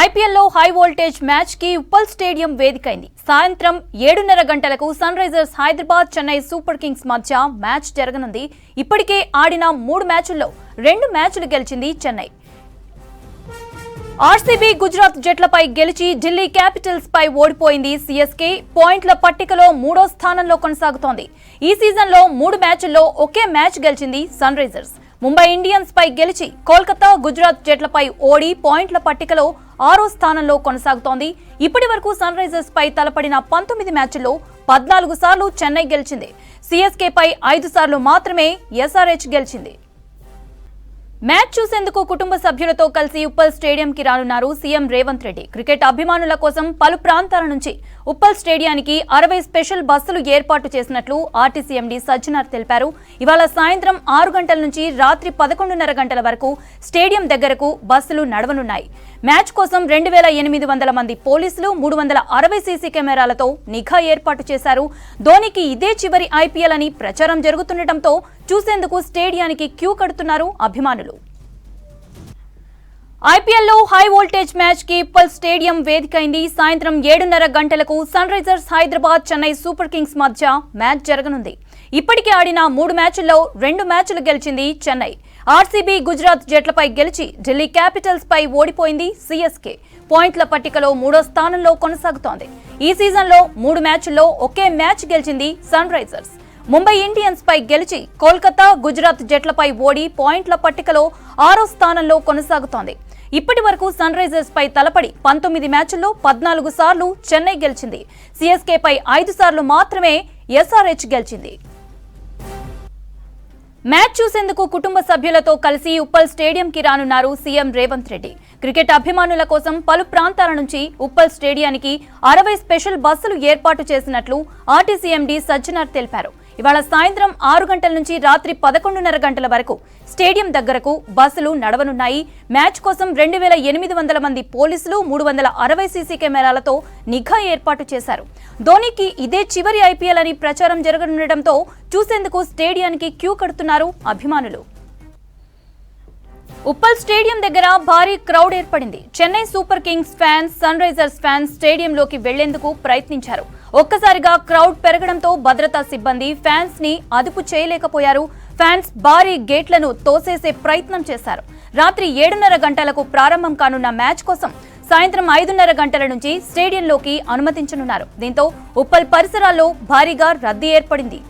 ఐపీఎల్లో high voltage మ్యాచ్కి Uppal stadium వేదికైంది. సాయంత్రం ఏడున్నర గంటలకు Sunrisers Hyderabad Chennai Super Kings మధ్య మ్యాచ్ జరగనుంది. ఇప్పటికే ఆడిన మూడు మ్యాచుల్లో రెండు మ్యాచ్లు గెలిచింది చెన్నై. ఆర్సీబీ గుజరాత్ జట్లపై గెలిచి ఢిల్లీ క్యాపిటల్స్ పై ఓడిపోయింది సీఎస్కే. పాయింట్ల పట్టికలో మూడో స్థానంలో కొనసాగుతోంది. ఈ సీజన్లో మూడు మ్యాచ్ల్లో ఒకే మ్యాచ్ గెలిచింది సన్ రైజర్స్. ముంబై ఇండియన్స్ పై గెలిచి కోల్కతా గుజరాత్ జట్లపై ఓడి పాయింట్ల పట్టికలో ఆరో స్థానంలో కొనసాగుతోంది. ఇప్పటి వరకు సన్ రైజర్స్ పై తలపడిన పంతొమ్మిది మ్యాచ్ల్లో పద్నాలుగు సార్లు చెన్నై గెలిచింది. సిఎస్కే పై ఐదు సార్లు మాత్రమే ఎస్ఆర్హెచ్ గెలిచింది. మ్యాచ్ చూసేందుకు కుటుంబ సభ్యులతో కలిసి ఉప్పల్ స్టేడియంకి రానున్నారు సీఎం రేవంత్ రెడ్డి. క్రికెట్ అభిమానుల కోసం పలు ప్రాంతాల నుంచి ఉప్పల్ స్టేడియానికి అరవై స్పెషల్ బస్సులు ఏర్పాటు చేసినట్లు ఆర్టీసీ ఎండి సజ్జనార్ తెలిపారు. ఇవాళ సాయంత్రం ఆరు గంటల నుంచి రాత్రి పదకొండున్నర గంటల వరకు స్టేడియం దగ్గరకు బస్సులు నడవనున్నాయి. మ్యాచ్ కోసం రెండు వేల ఎనిమిది వందల మంది పోలీసులు మూడు వందల అరవై సీసీ కెమెరాలతో నిఘా ఏర్పాటు చేశారు. ధోనికి ఇదే చివరి ఐపీఎల్ అని ప్రచారం జరుగుతుండటంతో చూసేందుకు స్టేడియానికి క్యూ కడుతున్నారు అభిమానులు. ఐపీఎల్లో హై వోల్టేజ్ మ్యాచ్కి ఉప్పల్ స్టేడియం వేదికైంది. సాయంత్రం ఏడున్నర గంటలకు Sunrisers Hyderabad Chennai Super Kings మధ్య మ్యాచ్ జరగనుంది. ఇప్పటికే ఆడిన మూడు మ్యాచ్ల్లో రెండు మ్యాచ్లు గెలిచింది చెన్నై. ఆర్సీబీ గుజరాత్ జట్లపై గెలిచి ఢిల్లీ క్యాపిటల్స్ పై ఓడిపోయింది సీఎస్కే. పాయింట్ల పట్టికలో మూడో స్థానంలో కొనసాగుతోంది. ఈ సీజన్లో మూడు మ్యాచ్ల్లో ఒకే మ్యాచ్ గెలిచింది సన్ రైజర్స్. ముంబై ఇండియన్స్ పై గెలిచి కోల్కతా గుజరాత్ జట్లపై ఓడి పాయింట్ల పట్టికలో ఆరో స్థానంలో కొనసాగుతోంది. ఇప్పటి వరకు సన్ రైజర్స్ పై తలపడి పంతొమ్మిది మ్యాచ్ల్లో పద్నాలుగు సార్లు చెన్నై గెలిచింది. సిఎస్కే పై ఐదు సార్లు మాత్రమే ఎస్ఆర్హెచ్ గెలిచింది. మ్యాచ్ చూసేందుకు కుటుంబ సభ్యులతో కలిసి ఉప్పల్ స్టేడియంకి రానున్నారు సీఎం రేవంత్ రెడ్డి. క్రికెట్ అభిమానుల కోసం పలు ప్రాంతాల నుంచి ఉప్పల్ స్టేడియానికి అరవై స్పెషల్ బస్సులు ఏర్పాటు చేసినట్లు ఆర్టీసీఎండీ సజ్జనార్ తెలిపారు. ఇవాళ సాయంత్రం ఆరు గంటల నుంచి రాత్రి పదకొండున్నర గంటల వరకు స్టేడియం దగ్గరకు బస్సులు నడవనున్నాయి. మ్యాచ్ కోసం రెండు వేల ఎనిమిది వందల మంది పోలీసులు మూడు వందల అరవై సీసీ కెమెరాలతో నిఘా ఏర్పాటు చేశారు. ధోనికి ఇదే చివరి ఐపీఎల్ అని ప్రచారం జరగనుండటంతో చూసేందుకు స్టేడియానికి క్యూ కడుతున్నారు అభిమానులు. ఉప్పల్ స్టేడియం దగ్గర భారీ క్రౌడ్ ఏర్పడింది. Chennai Super Kings fans Sunrisers fans స్టేడియంలోకి వెళ్ళేందుకు ప్రయత్నించారు. ఒక్కసారిగా క్రౌడ్ పెరగడంతో భద్రతా సిబ్బంది ఫ్యాన్స్ని అదుపు చేయలేకపోయారు. ఫ్యాన్స్ భారీ గేట్లను తోసేసే ప్రయత్నం చేశారు. రాత్రి ఏడున్నర గంటలకు ప్రారంభం కానున్న మ్యాచ్ కోసం సాయంత్రం ఐదున్నర గంటల నుంచి స్టేడియంలోకి అనుమతించనున్నారు. దీంతో ఉప్పల్ పరిసరాల్లో భారీగా రద్దీ ఏర్పడింది.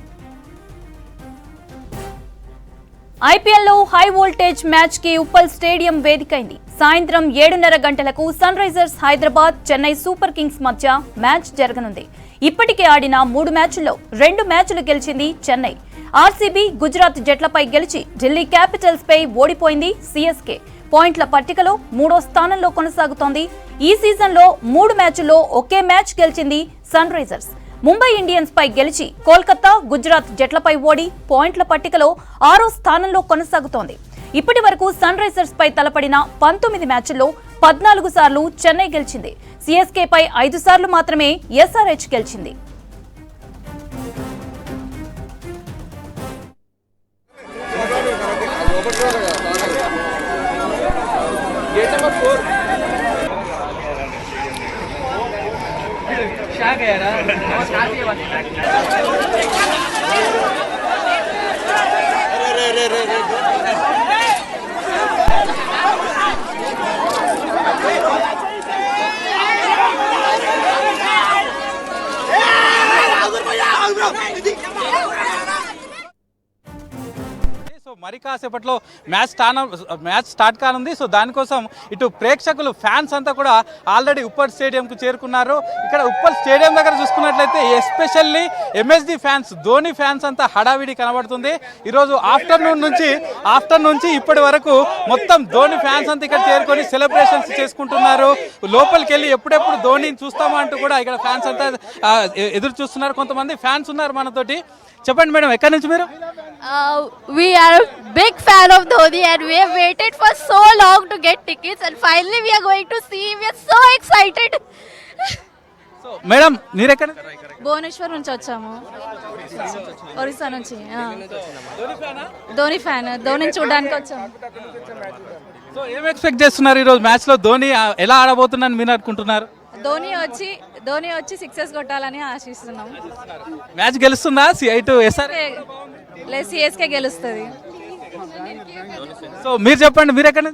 ఐపీఎల్లో హై వోల్టేజ్ మ్యాచ్కి ఉప్పల్ స్టేడియం వేదికైంది. సాయంత్రం ఏడున్నర గంటలకు Sunrisers Hyderabad Chennai Super Kings మధ్య మ్యాచ్ జరగనుంది. ఇప్పటికే ఆడిన మూడు మ్యాచ్ల్లో రెండు మ్యాచ్లు గెలిచింది చెన్నై. ఆర్సీబీ గుజరాత్ జట్లపై గెలిచి ఢిల్లీ క్యాపిటల్స్ పై ఓడిపోయింది సీఎస్కే. పాయింట్ల పట్టికలో మూడో స్థానంలో కొనసాగుతోంది. ఈ సీజన్లో మూడు మ్యాచ్ల్లో ఒకే మ్యాచ్ గెలిచింది సన్ రైజర్స్. ముంబై ఇండియన్స్ పై గెలిచి కోల్కతా గుజరాత్ జట్లపై ఓడి పాయింట్ల పట్టికలో ఆరో స్థానంలో కొనసాగుతోంది. ఇప్పటి వరకు సన్ రైజర్స్ పై తలపడిన పంతొమ్మిది మ్యాచ్ల్లో పద్నాలుగు సార్లు చెన్నై గెలిచింది. సిఎస్కే పై ఐదు సార్లు మాత్రమే ఎస్ఆర్హెచ్ గెలిచింది. సో మరి కాసేపట్లో మ్యాచ్ స్టార్ట్ మ్యాచ్ స్టార్ట్ కానుంది. సో దానికోసం ఇటు ప్రేక్షకులు ఫ్యాన్స్ అంతా కూడా ఆల్రెడీ ఉప్పల్ స్టేడియంకు చేరుకున్నారు. ఇక్కడ ఉప్పల్ స్టేడియం దగ్గర చూసుకున్నట్లయితే especially MSD fans Dhoni fans అంతా హడావిడి కనబడుతుంది. ఈరోజు ఆఫ్టర్నూన్ నుంచి ఆఫ్టర్నూన్ నుంచి ఇప్పటి వరకు మొత్తం ధోని ఫ్యాన్స్ అంతా ఇక్కడ చేరుకొని సెలబ్రేషన్స్ చేసుకుంటున్నారు. లోపలికి వెళ్ళి ఎప్పుడెప్పుడు ధోనిని చూస్తామా అంటూ కూడా ఇక్కడ ఫ్యాన్స్ అంతా ఎదురు చూస్తున్నారు. కొంతమంది ఫ్యాన్స్ ఉన్నారు మనతోటి. చెప్పండి మేడం ఎక్కడి నుంచి మీరు we are a big fan of Dhoni and we have waited for so long to get tickets and finally we are going to see him. We are so excited. So madam మీరెక్కడ భువనేశ్వర్ నుంచి వచ్చాము ఒరిస్సా నుంచి. Dhoni fan Dhoni చూడడానికి వచ్చాము so ఏం expect చేస్తున్నారు ఈరోజు మ్యాచ్లో ధోని ఎలా ఆడబోతున్నారని మీరు అనుకుంటున్నారు ధోని వచ్చి ధోని వచ్చి సిక్సెస్ కొట్టాలని ఆశిస్తున్నాం. మ్యాచ్ గెలుస్తుందా? సిఐ టు ఎస్ఆర్ లేదు సిఎస్కే గెలుస్తుంది. సో మీరు చెప్పండి మీరు ఎక్కడ?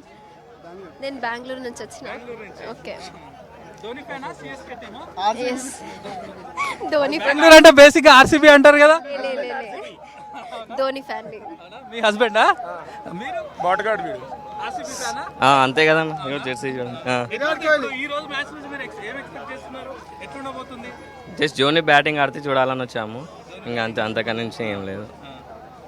నేను బెంగళూరు నుంచి వచ్చిన. ఓకే. ధోని అంటే బేసిక్గా ఆర్సీబీ అంటారు కదా? ధోని ఫ్యామిలీ మీ హస్బెండా? మీరు? బాటగాడు వీడు. అంతే కదన్న. ఇగో జెర్సీ. ఈ రోజు మ్యాచ్ నుంచి మీరు ఏం ఎక్స్పెక్ట్ చేస్తున్నారు? ఎట్లుండబోతుంది? జస్ట్ జోని బ్యాటింగ్ ఆడితే చూడాలని వచ్చాము. ఇంకా అంతే అంతకన్నా నుంచి ఏం లేదు.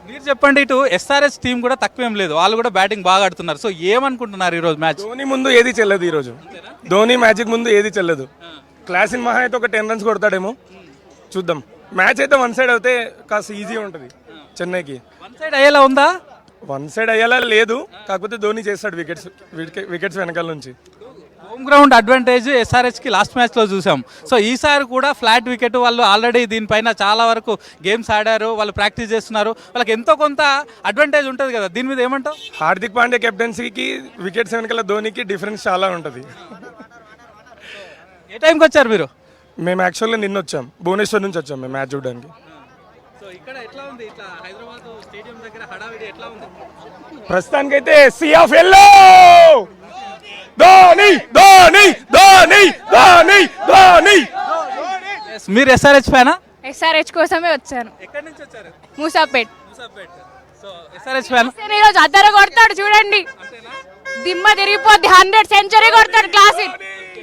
మీరు చెప్పండి ఇటు ఎస్ఆర్ఎస్ టీం కూడా తక్కువేం లేదు. వాళ్ళు కూడా బ్యాటింగ్ బాగా ఆడుతున్నారు. సో ఏమనుకుంటున్నారు ఈ రోజు మ్యాచ్? ధోని ముందు ఏది చెల్లదు ఈరోజు ధోని మ్యాజిక్ ముందు ఏది చెల్లదు. క్లాస్ ఇన్ మహా అయితే ఒక టెన్ రన్స్ కొడతాడేమో. చూద్దాం. మ్యాచ్ అయితే వన్ సైడ్ అయితే కాస్త ఈజీ ఉంటుంది. చెన్నైకి. వన్ సైడ్ అయ్యేలా ఉందా? వన్ సైడ్ అయ్యేలా లేదు. కాకపోతే ధోని చేస్తాడు వికెట్స్ వికెట్స్ వెనకాల నుంచి. హోమ్ గ్రౌండ్ అడ్వాంటేజ్ ఎస్ఆర్హెచ్కి లాస్ట్ మ్యాచ్లో చూసాం. సో ఈసారి కూడా ఫ్లాట్ వికెట్ వాళ్ళు ఆల్రెడీ దీనిపైన చాలా వరకు గేమ్స్ ఆడారు. వాళ్ళు ప్రాక్టీస్ చేస్తున్నారు. వాళ్ళకి ఎంతో కొంత అడ్వాంటేజ్ ఉంటుంది కదా. దీని మీద ఏమంటావు? హార్దిక్ పాండ్యా కెప్టెన్సీకి వికెట్స్ వెనకాల ధోనికి డిఫరెన్స్ చాలా ఉంటుంది. ఏ టైంకి వచ్చారు మీరు? మేము యాక్చువల్గా నిన్న వచ్చాం. భువనేశ్వర్ నుంచి వచ్చాం మేము మ్యాచ్ చూడడానికి. ఇక్కడ ఎట్లా ఉంది? ఇట్లా హైదరాబాద్ స్టేడియం దగ్గర హడావిడి ఎట్లా ఉంది? ప్రస్తుతానికైతే sea of yellow! Dhoni Dhoni Dhoni Dhoni Dhoni! మీరు ఎస్ఆర్హెచ్ ఫ్యానా? ఎస్ఆర్హెచ్ కోసమే వచ్చాను. ఎక్కడి నుంచి వచ్చారు? మూసాపేట్. So SRH fan? ఈరోజు అద్దర కొడతాడు చూడండి. దిమ్మ తిరిగిపోద్ది హండ్రెడ్ సెంచరీ కొడతాడు class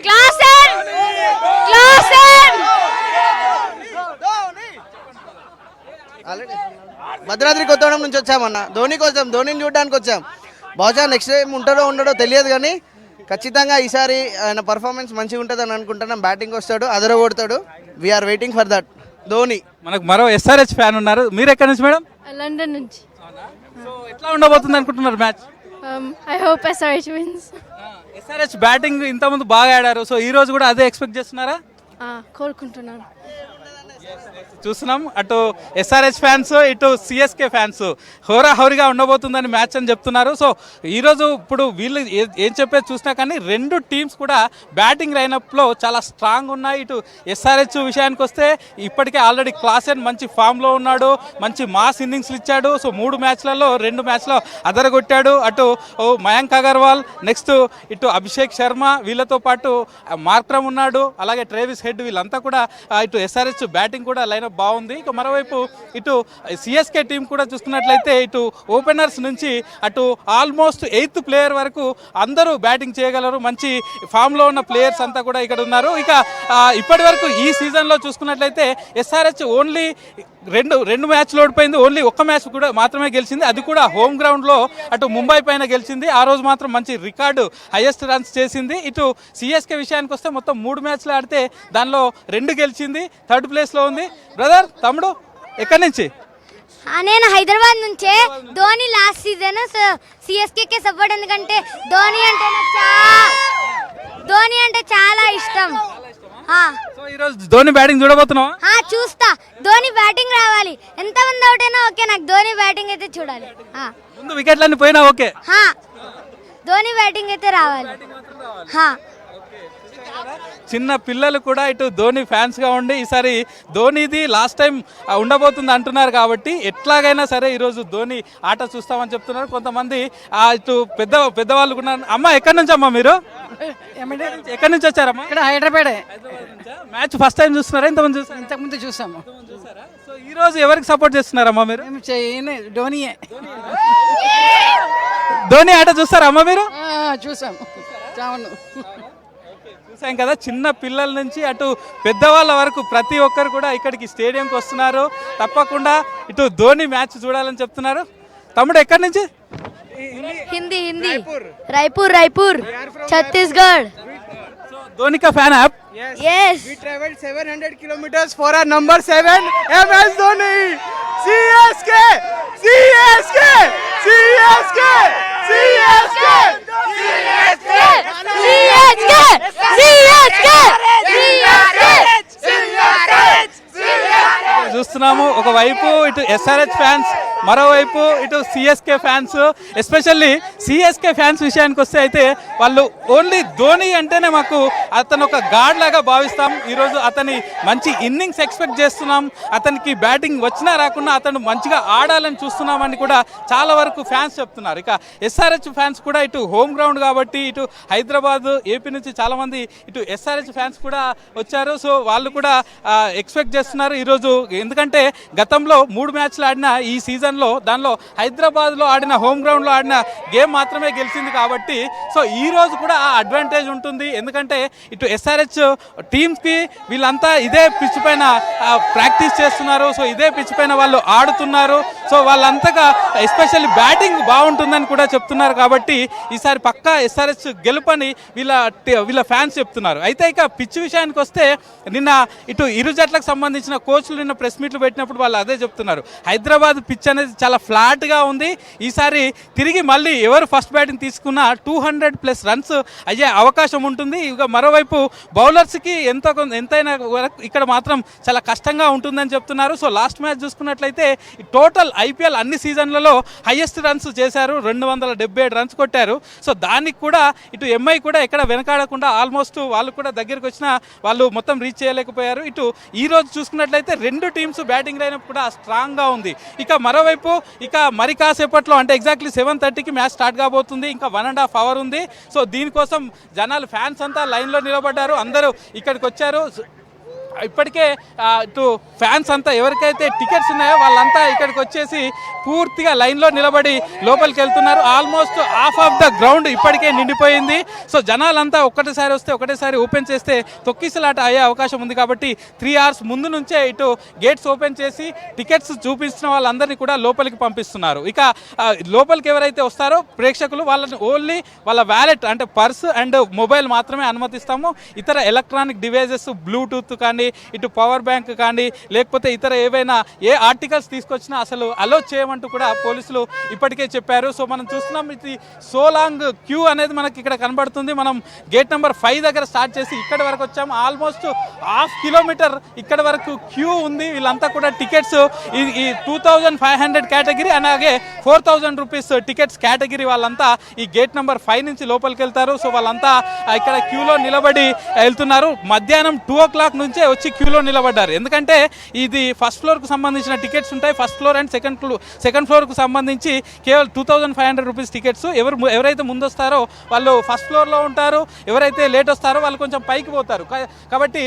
class class Bhadradri Kothagudem నుంచి వచ్చామన్న. ధోని కోసం ధోనిని చూడడానికి వచ్చాం. బహుశా నెక్స్ట్ టైం ఉంటాడో ఉండడో తెలియదు కానీ ఖచ్చితంగా ఈసారి ఆయన పర్ఫార్మెన్స్ మంచిగా ఉంటుందని అనుకుంటున్నాం. బ్యాటింగ్ వస్తాడు అదర కొడతాడు. We are waiting for that Dhoni. మనకు మరో ఎస్ఆర్హెచ్ ఫ్యాన్ ఉన్నారు. మీరు ఎక్కడి నుంచి మేడం? లండన్ నుంచి. సో ఎట్లా ఉండబోతుంది అనుకుంటున్నారు match I hope SRH wins SRH batting ఇంతకుముందు బాగా ఆడారు. సో ఈ రోజు కూడా అదే ఎక్స్పెక్ట్ చేస్తున్నారా? కోరుకుంటున్నాను. చూస్తున్నాం. అటు ఎస్ఆర్హెచ్ ఫ్యాన్స్ ఇటు సిఎస్కే ఫ్యాన్స్ హోరా హోరీగా ఉండబోతుందని మ్యాచ్ అని చెప్తున్నారు. సో ఈరోజు ఇప్పుడు వీళ్ళు ఏం చెప్పేది చూసినా కానీ రెండు టీమ్స్ కూడా బ్యాటింగ్ లైనప్లో చాలా స్ట్రాంగ్ ఉన్నాయి. ఇటు ఎస్ఆర్హెచ్ విషయానికి వస్తే ఇప్పటికే ఆల్రెడీ క్లాసెన్ మంచి ఫామ్లో ఉన్నాడు. మంచి మాస్ ఇన్నింగ్స్లు ఇచ్చాడు. సో మూడు మ్యాచ్లలో రెండు మ్యాచ్లో అదరగొట్టాడు. అటు ఓ మయాంక్ అగర్వాల్ నెక్స్ట్ ఇటు అభిషేక్ శర్మ వీళ్ళతో పాటు మార్క్రమ్ ఉన్నాడు. అలాగే ట్రేవిస్ హెడ్ వీళ్ళంతా కూడా ఇటు ఎస్ఆర్హెచ్ బ్యాటింగ్ కూడా లైన్ లైనప్ బాగుంది. ఇక మరోవైపు ఇటు సిఎస్కే టీం కూడా చూసుకున్నట్లయితే ఇటు ఓపెనర్స్ నుంచి అటు ఆల్మోస్ట్ ఎయిత్ ప్లేయర్ వరకు అందరూ బ్యాటింగ్ చేయగలరు. మంచి ఫామ్లో ఉన్న ప్లేయర్స్ అంతా కూడా ఇక్కడ ఉన్నారు. ఇక ఇప్పటి వరకు ఈ సీజన్లో చూసుకున్నట్లయితే ఎస్ఆర్హెచ్ ఓన్లీ రెండు రెండు మ్యాచ్లు ఓడిపోయింది ఓన్లీ ఒక్క మ్యాచ్ కూడా మాత్రమే గెలిచింది. అది కూడా హోమ్ గ్రౌండ్లో అటు ముంబై పైన గెలిచింది. ఆ రోజు మాత్రం మంచి రికార్డు హైయెస్ట్ రన్స్ చేసింది. ఇటు సిఎస్కే విషయానికి వస్తే మొత్తం మూడు మ్యాచ్లు ఆడితే దానిలో రెండు గెలిచింది. థర్డ్ ప్లేస్లో ఉంది. బ్రదర్ తమ్ముడు ఎక్కడి నుంచి? నేను హైదరాబాద్ నుంచే ధోని లాస్ట్ సీజన్ సిఎస్కేకే సపోర్ట్ ఎందుకంటే ధోని అంటే ధోని అంటే చాలా ఇష్టం. సో ఈరోజు ధోని బ్యాటింగ్ చూడబోతున్నావా? ఆ, చూస్తా. ధోని బ్యాటింగ్ రావాలి. ఎంతమంది అవుట్ అయినా ఓకే నాకు ధోని బ్యాటింగ్ అయితే చూడాలి. ఆ, ముందు వికెట్లన్నీ పోయినా ఓకే. ఆ, ధోని బ్యాటింగ్ అయితే రావాలి. ఆ. చిన్న పిల్లలు కూడా ఇటు ధోని ఫ్యాన్స్గా ఉండి ఈసారి ధోనిది లాస్ట్ టైం ఉండబోతుంది అంటున్నారు కాబట్టి ఎట్లాగైనా సరే ఈరోజు ధోని ఆట చూస్తామని చెప్తున్నారు. కొంతమంది ఇటు పెద్ద పెద్దవాళ్ళు కూడా ఉన్నారు. అమ్మ ఎక్కడి నుంచి అమ్మా మీరు? ఎక్కడి నుంచి వచ్చారమ్మా? ఇక్కడ హైదరాబాద్. మ్యాచ్ ఫస్ట్ టైం చూస్తున్నారా? ఇంతమంది చూసారా? ఇంతకుముందు చూసాము. సో ఈ రోజు ఎవరికి సపోర్ట్ చేస్తున్నారమ్మా మీరు? ధోనియే. ధోని ఆట చూస్తారా అమ్మా మీరు? చూసాము. అవును చూసాం కదా. చిన్న పిల్లల నుంచి అటు పెద్దవాళ్ళ వరకు ప్రతి ఒక్కరు కూడా ఇక్కడికి స్టేడియంకి వస్తున్నారు. తప్పకుండా ఇటు ధోని మ్యాచ్ చూడాలని చెప్తున్నారు. తమ్ముడు ఎక్కడి నుంచి? హిందీ హిందీ. రాయ్పూర్. రాయ్పూర్ ఛత్తీస్గఢ్. ధోని కా ఫ్యాన్? యాప్ yes traveled 700 kilometers for our number 7 MS Dhoni CSK CSK CSK CSK చూస్తున్నాము ఒకవైపు ఇటు ఎస్ఆర్హెచ్ ఫ్యాన్స్ మరోవైపు ఇటు CSK fans especially CSK fans విషయానికి వస్తే అయితే వాళ్ళు ఓన్లీ ధోని అంటేనే మాకు అతను ఒక గాడ్ లాగా భావిస్తాం. ఈరోజు అతని మంచి ఇన్నింగ్స్ ఎక్స్పెక్ట్ చేస్తున్నాం. అతనికి బ్యాటింగ్ వచ్చినా రాకున్నా అతను మంచిగా ఆడాలని చూస్తున్నామని కూడా చాలా వరకు ఫ్యాన్స్ చెప్తున్నారు. ఇక ఎస్ఆర్హెచ్ ఫ్యాన్స్ కూడా ఇటు హోమ్ గ్రౌండ్ కాబట్టి ఇటు హైదరాబాద్ ఏపీ నుంచి చాలామంది ఇటు ఎస్ఆర్హెచ్ ఫ్యాన్స్ కూడా వచ్చారు. సో వాళ్ళు కూడా ఎక్స్పెక్ట్ చేస్తున్నారు ఈరోజు. ఎందుకంటే గతంలో మూడు మ్యాచ్లు ఆడిన ఈ సీజన్ సీజన్లో దానిలో హైదరాబాద్లో ఆడిన హోమ్ గ్రౌండ్లో ఆడిన గేమ్ మాత్రమే గెలిచింది కాబట్టి సో ఈ రోజు కూడా ఆ అడ్వాంటేజ్ ఉంటుంది. ఎందుకంటే ఇటు ఎస్ఆర్హెచ్ టీమ్స్కి వీళ్ళంతా ఇదే పిచ్ పైన ప్రాక్టీస్ చేస్తున్నారు. సో ఇదే పిచ్ పైన వాళ్ళు ఆడుతున్నారు. సో వాళ్ళంతగా ఎస్పెషల్లీ బ్యాటింగ్ బాగుంటుందని కూడా చెప్తున్నారు కాబట్టి ఈసారి పక్కా ఎస్ఆర్హెచ్ గెలుపని వీళ్ళ వీళ్ళ ఫ్యాన్స్ చెప్తున్నారు. అయితే ఇక పిచ్ విషయానికి వస్తే నిన్న ఇటు ఇరు జట్లకు సంబంధించిన కోచ్లు నిన్న ప్రెస్ మీట్లు పెట్టినప్పుడు వాళ్ళు అదే చెప్తున్నారు. హైదరాబాద్ పిచ్ అనేది చాలా ఫ్లాట్గా ఉంది. ఈసారి తిరిగి మళ్ళీ ఎవరు ఫస్ట్ బ్యాటింగ్ తీసుకున్నా టూ హండ్రెడ్ ప్లస్ రన్స్ అయ్యే అవకాశం ఉంటుంది. ఇక మరోవైపు బౌలర్స్కి ఎంత ఎంతైనా వరకు ఇక్కడ మాత్రం చాలా కష్టంగా ఉంటుందని చెప్తున్నారు. సో లాస్ట్ మ్యాచ్ చూసుకున్నట్లయితే టోటల్ ఐపీఎల్ అన్ని సీజన్లలో హైయెస్ట్ రన్స్ చేశారు. రెండు వందల డెబ్బై ఏడు రన్స్ కొట్టారు. సో దానికి కూడా ఇటు ఎంఐ కూడా ఎక్కడ వెనకాడకుండా ఆల్మోస్ట్ వాళ్ళు కూడా దగ్గరికి వచ్చినా వాళ్ళు మొత్తం రీచ్ చేయలేకపోయారు. ఇటు ఈ రోజు చూసుకున్నట్లయితే రెండు టీమ్స్ బ్యాటింగ్ లైనప్ కూడా స్ట్రాంగ్గా ఉంది. ఇక మరో మరోవైపు ఇక మరి కాసేపట్లో అంటే ఎగ్జాక్ట్లీ సెవెన్ థర్టీకి మ్యాచ్ స్టార్ట్ కాబోతుంది. ఇంకా వన్ అండ్ హాఫ్ అవర్ ఉంది. సో దీనికోసం జనాలు ఫ్యాన్స్ అంతా లైన్లో నిలబడ్డారు. అందరూ ఇక్కడికి వచ్చారు. ఇప్పటికే ఇటు ఫ్యాన్స్ అంతా ఎవరికైతే టికెట్స్ ఉన్నాయో వాళ్ళంతా ఇక్కడికి వచ్చేసి పూర్తిగా లైన్లో నిలబడి లోపలికి వెళ్తున్నారు. Almost half of the ground ఇప్పటికే నిండిపోయింది. సో జనాలంతా ఒకటేసారి వస్తే ఒకటేసారి ఓపెన్ చేస్తే తొక్కిసలాట అయ్యే అవకాశం ఉంది కాబట్టి త్రీ అవర్స్ ముందు నుంచే ఇటు గేట్స్ ఓపెన్ చేసి టికెట్స్ చూపించిన వాళ్ళందరినీ కూడా లోపలికి పంపిస్తున్నారు. ఇక లోపలికి ఎవరైతే వస్తారో ప్రేక్షకులు వాళ్ళని ఓన్లీ వాళ్ళ వ్యాలెట్ అంటే పర్స్ అండ్ మొబైల్ మాత్రమే అనుమతిస్తాము. ఇతర ఎలక్ట్రానిక్ డివైజెస్ బ్లూటూత్ కానీ ఇటు పవర్ బ్యాంక్ కానీ లేకపోతే ఇతర ఏవైనా ఏ ఆర్టికల్స్ తీసుకొచ్చినా అసలు అలో చేయమంటూ కూడా పోలీసులు ఇప్పటికే చెప్పారు. సో మనం చూస్తున్నాం ఇది సో లాంగ్ క్యూ అనేది మనకి ఇక్కడ కనబడుతుంది. మనం గేట్ నెంబర్ ఫైవ్ దగ్గర స్టార్ట్ చేసి ఇక్కడ వరకు వచ్చాము. ఆల్మోస్ట్ హాఫ్ కిలోమీటర్ ఇక్కడ వరకు క్యూ ఉంది. వీళ్ళంతా కూడా టికెట్స్ ఈ two thousand five hundred category అలాగే four thousand rupees tickets category వాళ్ళంతా ఈ గేట్ నెంబర్ ఫైవ్ నుంచి లోపలికి వెళ్తారు. సో వాళ్ళంతా ఇక్కడ క్యూలో నిలబడి వెళ్తున్నారు. మధ్యాహ్నం టూ ఓ క్లాక్ నుంచే వచ్చి క్యూలో నిలబడ్డారు. ఎందుకంటే ఇది ఫస్ట్ ఫ్లోర్కు సంబంధించిన టికెట్స్ ఉంటాయి. First floor and second floor second ఫ్లోర్కు సంబంధించి కేవలం two thousand five hundred rupees tickets ఎవరు ఎవరైతే ముందు వస్తారో వాళ్ళు ఫస్ట్ ఫ్లోర్లో ఉంటారు. ఎవరైతే లేట్ వస్తారో వాళ్ళు కొంచెం పైకి పోతారు. కాబట్టి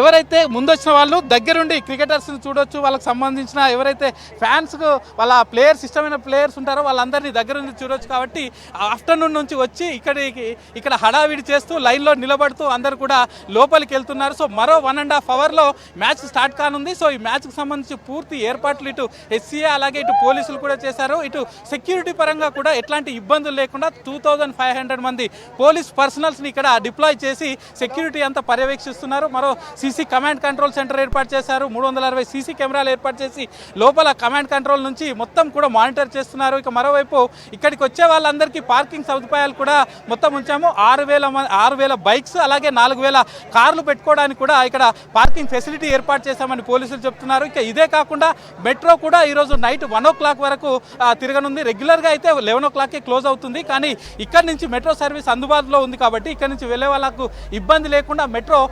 ఎవరైతే ముందొచ్చిన వాళ్ళు దగ్గరుండి క్రికెటర్స్ని చూడొచ్చు వాళ్ళకి సంబంధించిన ఎవరైతే ఫ్యాన్స్కు వాళ్ళ ప్లేయర్స్ ఇష్టమైన ప్లేయర్స్ ఉంటారో వాళ్ళందరినీ దగ్గరుండి చూడొచ్చు కాబట్టి ఆఫ్టర్నూన్ నుంచి వచ్చి ఇక్కడికి ఇక్కడ హడావిడి చేస్తూ లైన్లో నిలబడుతూ అందరు కూడా లోపలికి వెళ్తున్నారు. సో మరో వన్ అండ్ హాఫ్ అవర్లో మ్యాచ్ స్టార్ట్ కానుంది. సో ఈ మ్యాచ్కి సంబంధించి పూర్తి ఏర్పాట్లు ఇటు ఎస్సీఏ అలాగే ఇటు పోలీసులు కూడా చేశారు. ఇటు సెక్యూరిటీ పరంగా కూడా ఎట్లాంటి ఇబ్బందులు లేకుండా టూ థౌజండ్ ఫైవ్ హండ్రెడ్ మంది పోలీస్ పర్సనల్స్ని ఇక్కడ డిప్లాయ్ చేసి సెక్యూరిటీ అంతా పర్యవేక్షిస్తున్నారు. మరో సీసీ కమాండ్ కంట్రోల్ సెంటర్ ఏర్పాటు చేశారు. మూడు వందల అరవై సీసీ కెమెరాలు ఏర్పాటు చేసి లోపల కమాండ్ కంట్రోల్ నుంచి మొత్తం కూడా మానిటర్ చేస్తున్నారు. ఇక మరోవైపు ఇక్కడికి వచ్చే వాళ్ళందరికీ పార్కింగ్ సదుపాయాలు కూడా మొత్తం ఉంచాము. ఆరు వేల ఆరు వేల బైక్స్ అలాగే నాలుగు వేల కార్లు పెట్టుకోవడానికి కూడా ఇక్కడ పార్కింగ్ ఫెసిలిటీ ఏర్పాటు చేశామని పోలీసులు చెప్తున్నారు. ఇక ఇదే కాకుండా మెట్రో కూడా ఈరోజు నైట్ వన్ ఓ క్లాక్ వరకు తిరగనుంది. రెగ్యులర్గా అయితే లెవెన్ ఓ క్లాక్కి క్లోజ్ అవుతుంది. కానీ ఇక్కడ నుంచి మెట్రో సర్వీస్ అందుబాటులో ఉంది కాబట్టి ఇక్కడ నుంచి వెళ్ళే వాళ్ళకు ఇబ్బంది లేకుండా మెట్రో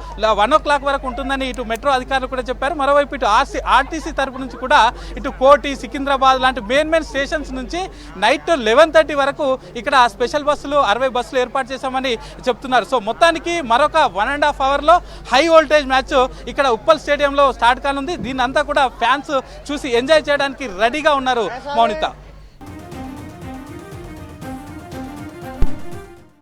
వన్ ఓ క్లాక్ వరకు ఉంటుందని ఇటు మెట్రో అధికారులు కూడా చెప్పారు. మరోవైపు ఇటు ఆర్సీ ఆర్టీసీ తరపు నుంచి కూడా ఇటు కోటి సికింద్రాబాద్ లాంటి మెయిన్ మెయిన్ స్టేషన్స్ నుంచి నైట్ లెవెన్ థర్టీ వరకు ఇక్కడ స్పెషల్ బస్సులు అరవై బస్సులు ఏర్పాటు చేశామని చెప్తున్నారు. సో మొత్తానికి మరొక వన్ అండ్ హాఫ్ అవర్లో హై వోల్టేజ్ మ్యాచ్ ఇక్కడ ఉప్పల్ స్టేడియంలో స్టార్ట్ కానుంది. దీన్ని అంతా కూడా ఫ్యాన్స్ చూసి ఎంజాయ్ చేయడానికి రెడీగా ఉన్నారు మౌనిత.